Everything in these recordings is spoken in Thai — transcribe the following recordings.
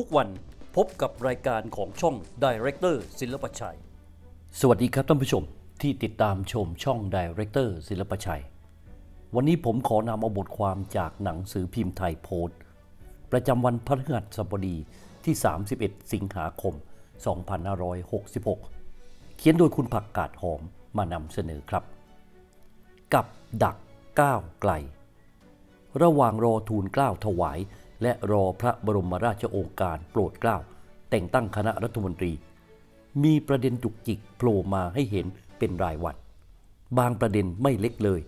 ทุกวันพบกับรายการของช่อง Director ศิลปชัย สวัสดีครับท่านผู้ชมที่ติดตามชมช่อง Director ศิลปชัย วันนี้ผมขอนำเอาบทความจากหนังสือพิมพ์ไทยโพสต์ประจำวันพฤหัสบดีที่ 31 สิงหาคม 2566 เขียนโดยคุณผักกาดหอมมานำเสนอครับ กับดักก้าวไกล ระหว่างรอทูลกล้าวถวาย และรอพระบรมราชโองการโปรดเกล้า แต่งตั้งคณะรัฐมนตรี มีประเด็นจุกจิกโผล่มาให้เห็นเป็นรายวัน บางประเด็นไม่เล็กเลย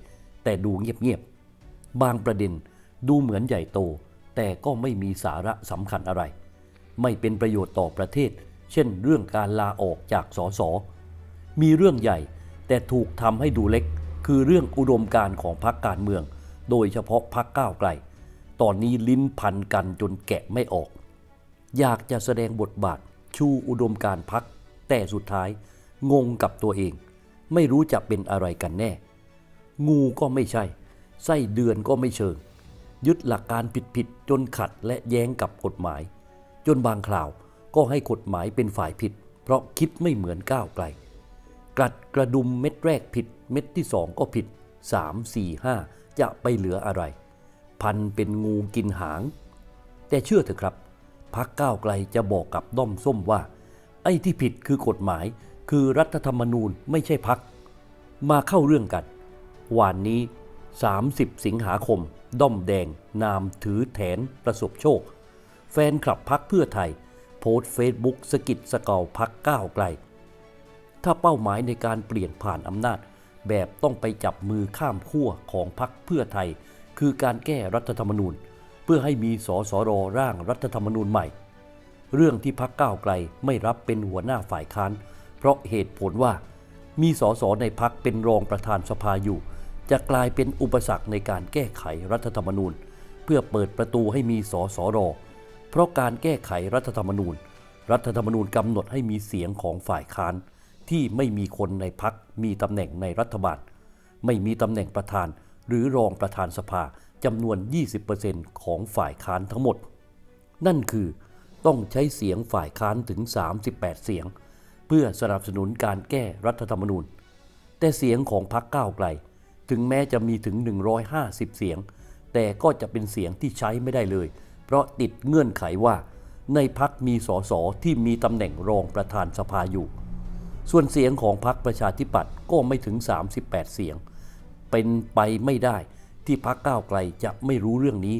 แต่ดูเงียบๆ บางประเด็นดูเหมือนใหญ่โต แต่ก็ไม่มีสาระสำคัญอะไร ไม่เป็นประโยชน์ต่อประเทศ เช่น เรื่องการลาออกจากสสมีเรื่องใหญ่แต่ถูกทำให้ดูเล็ก คือเรื่องอุดมการของพรรคการเมือง โดยเฉพาะพรรคก้าวไกล ตอนนี้ลิ้นพันกันจนแกะไม่ออก อยากจะแสดงบทบาทชูอุดมการพรรคแต่สุดท้ายงงกับตัวเอง ไม่รู้จะเป็นอะไรกันแน่ งูก็ไม่ใช่ ไส้เดือนก็ไม่เชิง ยึดหลักการผิดๆจนขัดและแย้งกับกฎหมาย จนบางคราวก็ให้กฎหมายเป็นฝ่ายผิด เพราะคิดไม่เหมือนก้าวไกลกลัดกระดุมเม็ดแรกผิด เม็ดที่สองก็ผิด 3 4 5 จะไปเหลืออะไร พันเป็นงูกินหาง แต่เชื่อเถอะครับพักก้าวไกลจะบอกกับด้อมส้มว่า ไอ้ที่ผิดคือกฎหมายคือรัฐธรรมนูญไม่ใช่พัก มาเข้าเรื่องกันวานนี้ 30 สิงหาคม ด้อมแดง นามถือแถนประสบโชค แฟนคลับพักเพื่อไทย โพสต์เฟซบุ๊กสกิดสเกาพักก้าวไกล ถ้าเป้าหมายในการเปลี่ยนผ่านอำนาจ แบบต้องไปจับมือข้ามขั้วของพรรคเพื่อไทย คือการแก้รัฐธรรมนูญ เพื่อให้มีสสรร่างรัฐธรรมนูญใหม่ เรื่องที่พักก้าวไกลไม่รับเป็นหัวหน้าฝ่ายค้าน เพราะเหตุผลว่า มีสสในพักเป็นรองประธานสภาอยู่ จะกลายเป็นอุปสรรคในการแก้ไขรัฐธรรมนูญ เพื่อเปิดประตูให้มีสสรเพราะการแก้ไขรัฐธรรมนูญ รัฐธรรมนูญกำหนดให้มีเสียงของฝ่ายค้านที่ไม่มีคนในพักมีตำแหน่งในรัฐบาล ไม่มีตำแหน่งประธาน หรือรองประธานสภาจำนวน 20%ของฝ่ายค้านทั้งหมด นั่นคือต้องใช้เสียงฝ่ายค้านถึง 38 เสียง เพื่อสนับสนุนการแก้รัฐธรรมนูญ แต่เสียงของพรรคก้าวไกล ถึงแม้จะมีถึง 150 เสียง แต่ก็จะเป็นเสียงที่ใช้ไม่ได้เลย เพราะติดเงื่อนไขว่า ในพักมีสสที่มีตำแหน่งรองประธานสภาอยู่ ส่วนเสียงของพรรคประชาธิปัตย์ก็ไม่ถึง 38 เสียง เป็นไปไม่ได้ ที่พรรคก้าวไกลจะไม่รู้เรื่องนี้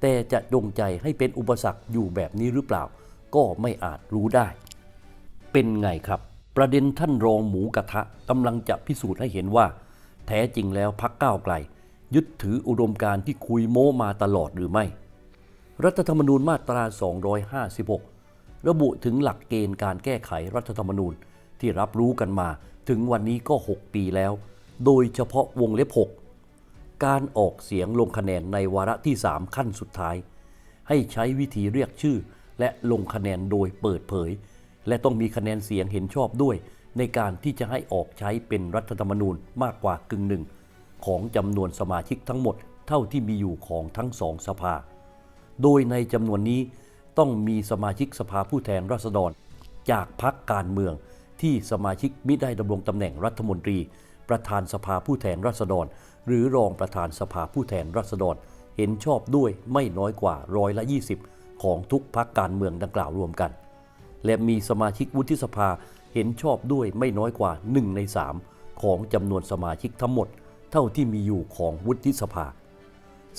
แต่จะดงใจให้เป็นอุปสรรคอยู่แบบนี้หรือเปล่า ก็ไม่อาจรู้ได้ เป็นไงครับ ประเด็นท่านรองหมูกระทะกำลังจะพิสูจน์ให้เห็นว่า แท้จริงแล้วพักก้าวไกล ยึดถืออุดมการณ์ที่คุยโม้มาตลอดหรือไม่ รัฐธรรมนูญมาตรา 256 ระบุถึงหลักเกณฑ์การแก้ไขรัฐธรรมนูญที่รับรู้กันมาถึงวันนี้ก็ 6 ปีแล้ว โดยเฉพาะวงเล็บ 6 การออกเสียงลงคะแนนในวาระที่ 3 ขั้นสุดท้าย ให้ใช้วิธีเรียกชื่อ และลงคะแนนโดยเปิดเผย และต้องมีคะแนนเสียงเห็นชอบด้วย ในการที่จะให้ออกใช้เป็นรัฐธรรมนูญมากกว่ากึ่งหนึ่ง ของจำนวนสมาชิกทั้งหมดเท่าที่มีอยู่ของทั้งสองสภา โดยในจำนวนนี้ต้องมีสมาชิกสภาผู้แทนราษฎร จากพรรคการเมืองที่สมาชิกมิได้ดำรงตำแหน่งรัฐมนตรี ประธานสภาผู้แทนราษฎร หรือรองประธานสภาผู้แทนราษฎร เห็นชอบด้วยไม่น้อยกว่าร้อยละ 20 ของทุกพรรคการเมืองดังกล่าวรวมกัน และมีสมาชิกวุฒิสภาเห็นชอบด้วยไม่น้อยกว่า 1 ใน 3 ของจำนวนสมาชิกทั้งหมด เท่าที่มีอยู่ของวุฒิสภา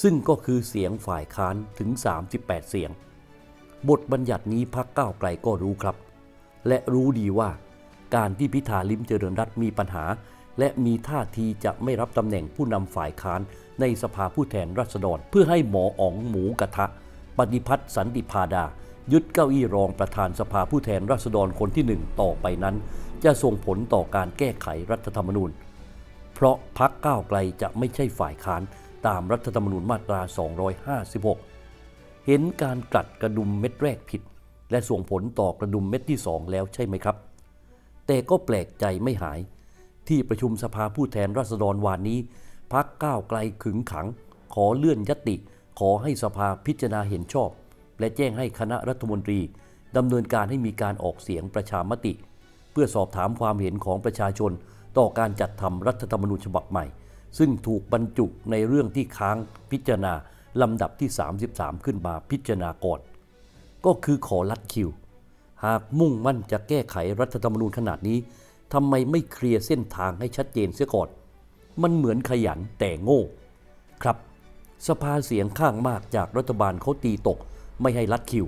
ซึ่งก็คือเสียงฝ่ายค้านถึง 38 เสียง บทบัญญัตินี้พักก้าวไกลก็รู้ครับ และรู้ดีว่าการที่พิธาลิมเจริญรัตมีปัญหา และมีท่าทีจะไม่รับตำแหน่งผู้นำฝ่ายค้านในสภาผู้แทนราษฎร เพื่อให้หมออ๋องหมูกระทะ ปฏิพัฒน์สันติพาดา ยึดเก้าอี้รองประธานสภาผู้แทนราษฎรคนที่หนึ่งต่อไปนั้น จะส่งผลต่อการแก้ไขรัฐธรรมนูญ เพราะพักก้าวไกลจะไม่ใช่ฝ่ายค้านตามรัฐธรรมนูญมาตรา 256 เห็นการกลัดกระดุมเม็ดแรกผิด และส่งผลต่อกระดุมเม็ดที่สองแล้วใช่ไหมครับ แต่ก็แปลกใจไม่หาย ที่ประชุมสภาผู้แทนราษฎรวานนี้ พักก้าวไกลขึงขัง ขอเลื่อนยติ ขอให้สภาพิจารณาเห็นชอบ และแจ้งให้คณะรัฐมนตรีดำเนินการให้มีการออกเสียงประชามติ เพื่อสอบถามความเห็นของประชาชน ต่อการจัดทำรัฐธรรมนูญฉบับใหม่ ซึ่งถูกบรรจุในเรื่องที่ค้างพิจารณาลำดับที่ 33 ขึ้นมาพิจารณาก่อน ก็คือขอลัดคิว หากมุ่งมั่นจะแก้ไขรัฐธรรมนูญขนาดนี้ ทำไมไม่เคลียร์เส้นทางให้ชัดเจนเสียก่อน มันเหมือนขยันแต่โง่ ครับ สภาเสียงข้างมากจากรัฐบาลเขาตีตก ไม่ให้ลัดคิว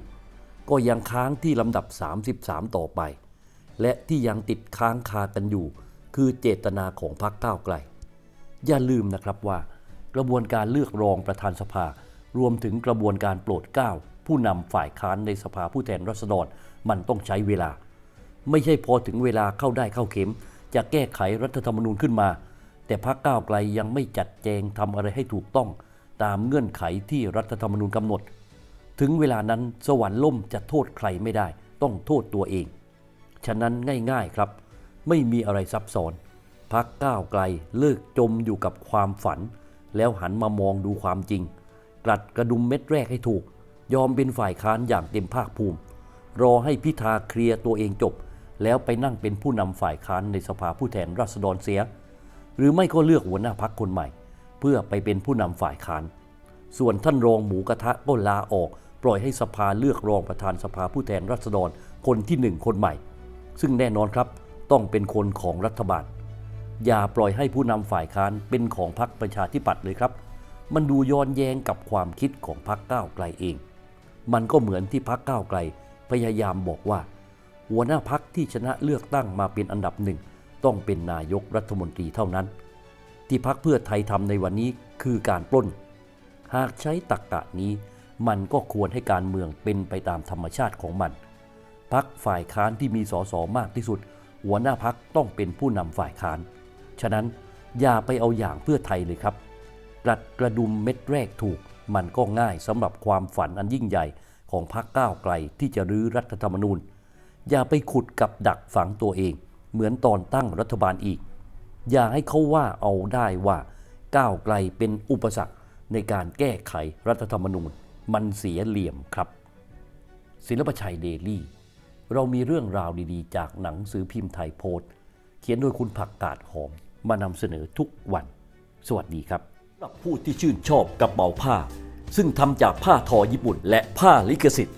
ก็ยังค้างที่ลำดับ 33 ต่อไป และที่ยังติดค้างคากันอยู่ คือเจตนาของพรรคก้าวไกล อย่าลืมนะครับว่า กระบวนการเลือกรองประธานสภา รวมถึงกระบวนการโปรดเกล้าผู้นำฝ่ายค้านในสภาผู้แทนราษฎรมันต้องใช้เวลา ไม่ใช่พอถึงเวลาเข้าได้เข้าเข็ม จะแก้ไขรัฐธรรมนูญขึ้นมา แต่พรรคก้าวไกลยังไม่จัดแจงทำอะไรให้ถูกต้อง ตามเงื่อนไขที่รัฐธรรมนูญกำหนด ถึงเวลานั้นสวรรค์ล่มจะโทษใครไม่ได้ ต้องโทษตัวเอง ฉะนั้นง่ายๆครับ ไม่มีอะไรซับซ้อนพักก้าวไกลเลิกจมอยู่กับความฝัน แล้วหันมามองดูความจริง กลัดกระดุมเม็ดแรกให้ถูก ยอมเป็นฝ่ายค้านอย่างเต็มภาคภูมิ รอให้พิธาเคลียร์ตัวเองจบ แล้วไปนั่งเป็นผู้นำฝ่ายค้านในสภาผู้แทนราษฎรเสีย หรือไม่ก็เลือกหัวหน้าพักคนใหม่ เพื่อไปเป็นผู้นำฝ่ายค้าน ส่วนท่านรองหมูกระทะก็ลาออก ปล่อยให้สภาเลือกรองประธานสภาผู้แทนราษฎรคนที่หนึ่งคนใหม่ ซึ่งแน่นอนครับต้องเป็นคนของรัฐบาล อย่าปล่อยให้ผู้นำฝ่ายค้านเป็นของพรรคประชาธิปัตย์เลยครับ มันดูย้อนแย้งกับความคิดของพรรคก้าวไกลเอง มันก็เหมือนที่พรรคก้าวไกล พยายามบอกว่า หัวหน้าพักที่ชนะเลือกตั้งมาเป็นอันดับหนึ่ง ต้องเป็นนายกรัฐมนตรีเท่านั้น ที่พักเพื่อไทยทำในวันนี้คือการปล้น หากใช้ตรกกะนี้ มันก็ควรให้การเมืองเป็นไปตามธรรมชาติของมัน พักฝ่ายค้านที่มีสสมากที่สุด หัวหน้าพักต้องเป็นผู้นำฝ่ายค้าน ฉะนั้นอย่าไปเอาอย่างเพื่อไทยเลยครับกัดกระดุมเม็ดแรกถูก มันก็ง่ายสำหรับความฝันอันยิ่งใหญ่ของพรรคก้าวไกลที่จะรื้อรัฐธรรมนูญ อย่าไปขุดกับดักฝังตัวเอง เหมือนตอนตั้งรัฐบาลอีก อย่าให้เขาว่าเอาได้ว่า ก้าวไกลเป็นอุปสรรคในการแก้ไขรัฐธรรมนูญ มันเสียเหลี่ยมครับ ศิลปชัยเดลี่ เรามีเรื่องราวดีๆ จากหนังสือพิมพ์ไทยโพสต์ เขียนโดยคุณผักกาดหอมมานำเสนอทุกวัน สวัสดีครับสำหรับผู้ที่ชื่นชอบกระเป๋าผ้า ซึ่งทำจากผ้าทอญี่ปุ่น และผ้าลิขสิทธิ์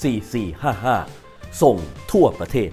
4455 ส่งทั่วประเทศ